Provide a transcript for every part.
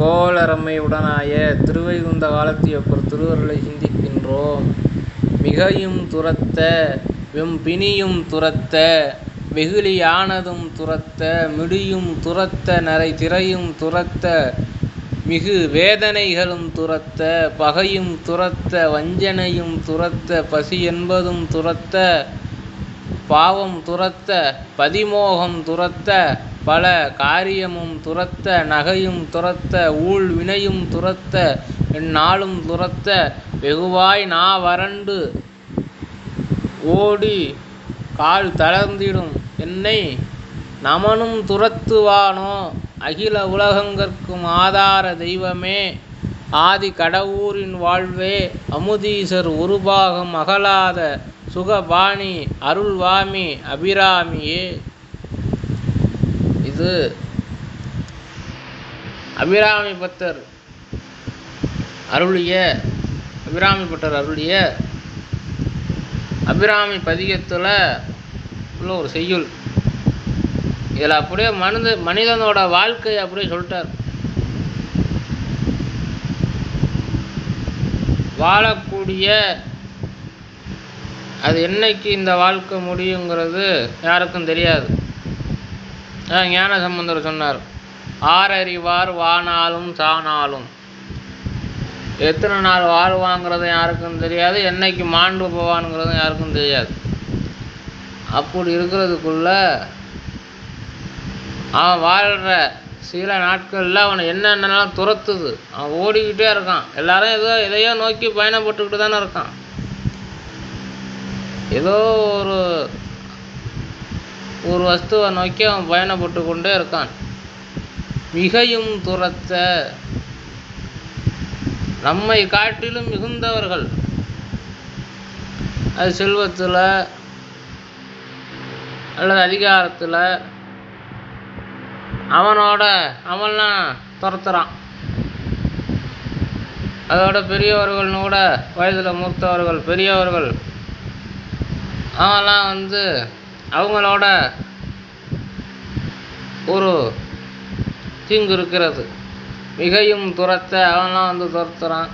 கோலரம்மையுடனாய திருவைகுந்த காலத்தியப்பர் திருவருளை சிந்திக்கின்றோம். மிகையும் துரத்த வெம்பிணியும் துரத்த வெகுளியானதும் துரத்த மிடியும் துரத்த நரை திரையும் துரத்த மிகு வேதனைகளும் துரத்த பகையும் துரத்த வஞ்சனையும் துரத்த பசியென்பதும் துரத்த பாவம் துரத்த பதிமோகம் துரத்த பல காரியமும் துரத்த நகையும் துரத்த ஊழ் வினையும் துரத்த எந்நாளும் துரத்த வெகுவாய் நா வறண்டு ஓடி கால் தளர்ந்திடும். என்னை நமனும் துரத்துவானோ? அகில உலகங்கற்கும் ஆதார தெய்வமே. ஆதி கடவூரின் வாழ்வே அமுதீசர் உருபாகம் அகலாத சுகபாணி அருள்வாமி அபிராமியே. இது அபிராமி பத்தர் அருளிய அபிராமி பட்டர் அருளிய அபிராமி பதிகத்தில் உள்ள ஒரு செய்யுள். இதில் அப்படியே மனித மனிதனோட வாழ்க்கை அப்படியே சொல்லிட்டார். வாழக்கூடிய அது என்னைக்கு இந்த வாழ்க்கை முடியுங்கிறது யாருக்கும் தெரியாது. ஞான சம்பந்தர் சொன்னார். ஆறறிவார் வானாலும் சானாலும் எத்தனை நாள் வாழ்வாங்கிறது யாருக்கும் தெரியாது என்னைக்கு மாண்டு போவானுங்கிறதும் யாருக்கும் தெரியாது. அப்படி இருக்கிறதுக்குள்ள அவன் வாழ்கிற சில நாட்களில் அவனை என்னென்னலாம் துரத்துது. அவன் ஓடிக்கிட்டே இருக்கான். எல்லாரும் ஏதோ எதையோ நோக்கி பயணப்பட்டுக்கிட்டு தானே இருக்கான். ஏதோ ஒரு ஒரு வஸ்துவை நோக்கி அவன் பயணப்பட்டு கொண்டே இருக்கான். மிகையும் துரத்த நம்மை காட்டிலும் மிகுந்தவர்கள். அது செல்வத்தில் அல்லது அதிகாரத்தில் அவனோட அவன்லாம் துரத்துறான். அதோட பெரியவர்கள்னு கூட வயதில் மூத்தவர்கள் பெரியவர்கள் அவெல்லாம் வந்து அவங்களோட ஒரு தீங்கு இருக்கிறது. மிகையும் துரத்த அவன்லாம் வந்து துரத்துறான்.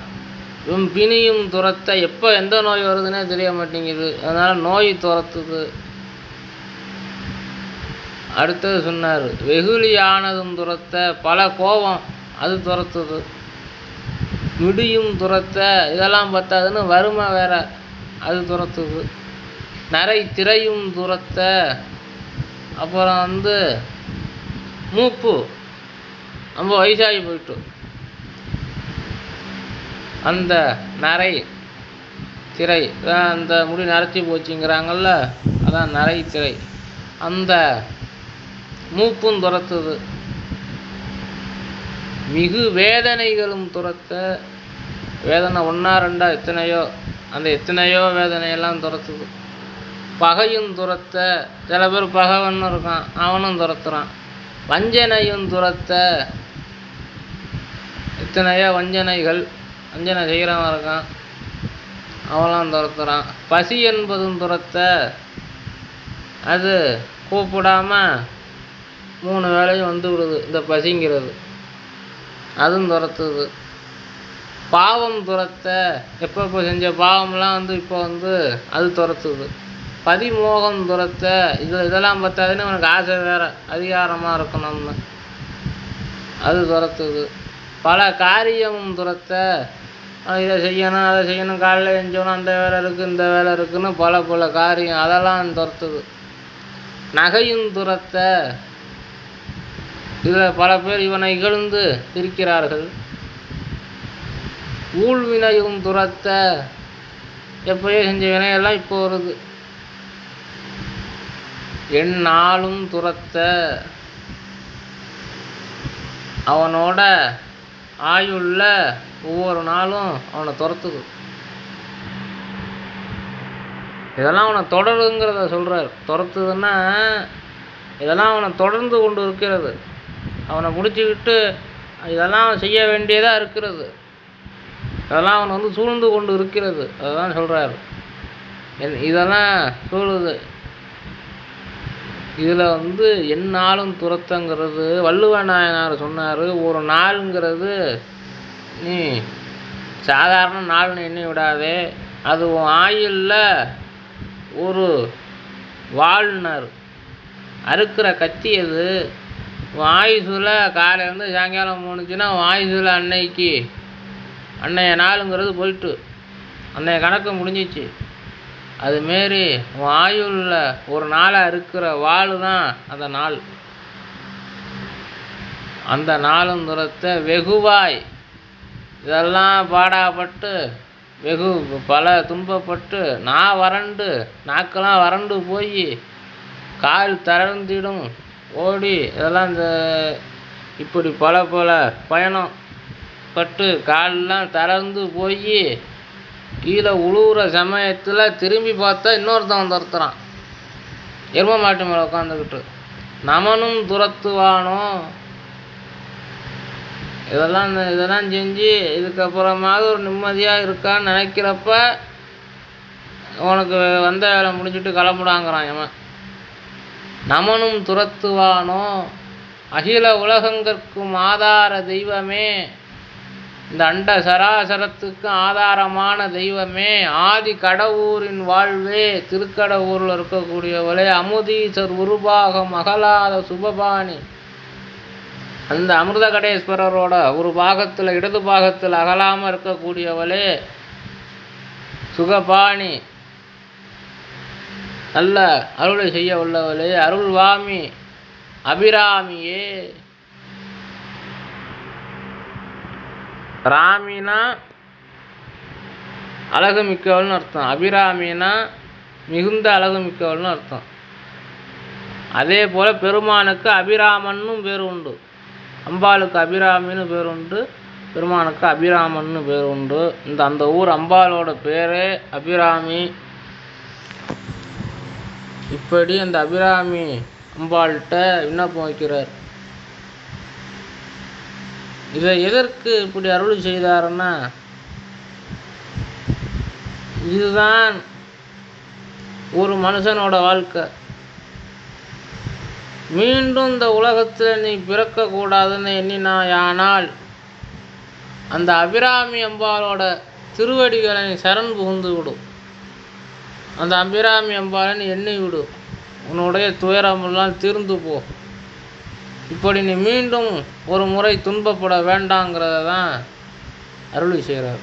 இவன் பிணியும் துரத்த எப்போ எந்த நோய் வருதுன்னே தெரிய மாட்டேங்குது. அதனால் நோய் துரத்துது. அடுத்தது சொன்னார் வெகுளியானதும் துரத்த பல கோபம் அது துரத்துது. மிடியும் துரத்த இதெல்லாம் பத்தாதுன்னு வறுமை வேற அது துரத்துது. நரை திரையும் துரத்த அப்புறம் வந்து மூப்பு. ரொம்ப வயசாகி போயிட்டு அந்த நரை திரை அந்த முடி நரைச்சி போச்சுங்கிறாங்கல்ல அதான் நரை திரை. அந்த மூப்பும் துரத்துது. மிகு வேதனைகளும் துரத்த வேதனை ஒன்றா ரெண்டா எத்தனையோ அந்த எத்தனையோ வேதனையெல்லாம் துரத்துது. பகையும் துரத்த சில பேர் பகைவன்னு இருக்கான் அவனும் துரத்துறான். வஞ்சனையும் துரத்த இத்தனையோ வஞ்சனைகள் வஞ்சனை செய்கிறவன் இருக்கான் அவனும் துரத்துறான். பசி என்பதும் துரத்த அது கூப்பிடாம மூணு வேளையும் வந்து விடுது இந்த பசிங்கிறது. அதுவும் துரத்துது. பாவம் துரத்த எப்போ இப்போ செஞ்ச பாவம்லாம் வந்து இப்போ வந்து அது துரத்துது. பதிமோகம் துரத்த இது இதெல்லாம் பற்றாதுன்னு உனக்கு ஆசை வேற அதிகாரமாக இருக்கணும்னு அது துரத்துது. பல காரியமும் துரத்த இதை செய்யணும் அதை செய்யணும் காலைல எழுஞ்சோணும் அந்த வேலை இருக்குது இந்த வேலை இருக்குதுன்னு பல பல காரியம் அதெல்லாம் துரத்துது. நகையும் துரத்த இதில் பல பேர் இவனை இகழ்ந்து இருக்கிறார்கள். ஊழ்வினையும் துரத்த எப்பயோ செஞ்ச வினையெல்லாம் இப்போ வருது. எந்நாளும் துரத்த அவனோட ஆயுள்ள ஒவ்வொரு நாளும் அவனை துரத்துது. இதெல்லாம் அவனை தொடருங்கிறத சொல்கிறார் துரத்துதுன்னா இதெல்லாம் அவனை தொடர்ந்து கொண்டு இருக்கிறது. அவனை முடிச்சுக்கிட்டு இதெல்லாம் அவன் செய்ய வேண்டியதாக இருக்கிறது. அதெல்லாம் அவனை வந்து சூழ்ந்து கொண்டு இருக்கிறது. அதுதான் சொல்கிறார் இதெல்லாம் சூழுது இதில் வந்து எந்நாளும் துரத்தங்கிறது வள்ளுவ நாயனார் சொன்னார் ஒரு நாளுங்கிறது நீ சாதாரண நாள்னு எண்ணி விடாதே. அது உன் ஆயுளில் ஒரு வாழ்னார் அறுக்கிற கத்தி அது. உன் காலையிலேருந்து சாயங்காலம் போணுச்சுன்னா உன் அன்னைக்கு அன்னைய நாளுங்கிறது போயிட்டு. அன்னைய கணக்கு முடிஞ்சிச்சு. அதுமாரி உன் ஆயுளில் ஒரு நாளாக இருக்கிற வாழ் தான் அந்த நாள். அந்த நாளும் தூரத்தை வெகுவாய். இதெல்லாம் பாடாப்பட்டு வெகு பல துன்பப்பட்டு நான் வறண்டு நாக்கெல்லாம் வறண்டு போய் கால் தளர்ந்திடும் ஓடி இதெல்லாம் இந்த இப்படி பல பல பயணம் பட்டு கால்லாம் தளர்ந்து போய் கீழே உழுவுற சமயத்தில் திரும்பி பார்த்தா இன்னொருத்தன் துரத்துறான் எரும மாட்டு மேலே உட்காந்துக்கிட்டு நமனும் துரத்துவானோ? இதெல்லாம் இதெல்லாம் செஞ்சு இதுக்கப்புறமாவது ஒரு நிம்மதியாக இருக்கான்னு நினைக்கிறப்ப உனக்கு வந்த வேலை முடிஞ்சிட்டு கிளம்புடாங்கிறான் இவன். நமனும் துரத்துவானோ? அகில உலகங்கற்கும் ஆதார தெய்வமே. இந்த அண்ட சராசரத்துக்கு ஆதாரமான தெய்வமே. ஆதி கடவுரின் வாழ்வே. திருக்கடவுரில் இருக்கக்கூடியவளே. அமுதீசர் உருபாகம் அகலாத சுபபாணி. அந்த அமிர்த கடேஸ்வரரோட ஒரு பாகத்தில் இடது பாகத்தில் அகலாமல் இருக்கக்கூடியவளே. சுகபாணி. நல்ல அருளை செய்ய உள்ளவளே அருள்வாமி. அபிராமியே. ராமினா அழகு மிக்கவள்னு அர்த்தம். அபிராமினா மிகுந்த அழகு மிக்கவள்னு அர்த்தம். அதே போல் பெருமானுக்கு அபிராமன்னும் பேர் உண்டு. அம்பாளுக்கு அபிராமின்னு பேர் உண்டு. பெருமானுக்கு அபிராமன்னு பேர் உண்டு. இந்த அந்த ஊர் அம்பாளோட பேரே அபிராமி. இப்படி அந்த அபிராமி அம்பாள்கிட்ட விண்ணப்பம் வைக்கிறார். இதை எதற்கு இப்படி அருள் செய்தாருன்னா இதுதான் ஒரு மனுஷனோட வாழ்க்கை. மீண்டும் இந்த உலகத்தில் நீ பிறக்கக்கூடாதுன்னு எண்ணினாயானால் அந்த அபிராமி அம்பாலோட திருவடிகளை நீ சரண் புகுந்து விடும் அந்த அபிராமி அம்பாளை நீ எண்ணி விடும் உன்னுடைய துயரமெல்லாம் தீர்ந்து போ. இப்படி நீ மீண்டும் ஒரு முறை துன்பப்பட வேண்டாங்கிறத தான் அருளி செய்கிறார்.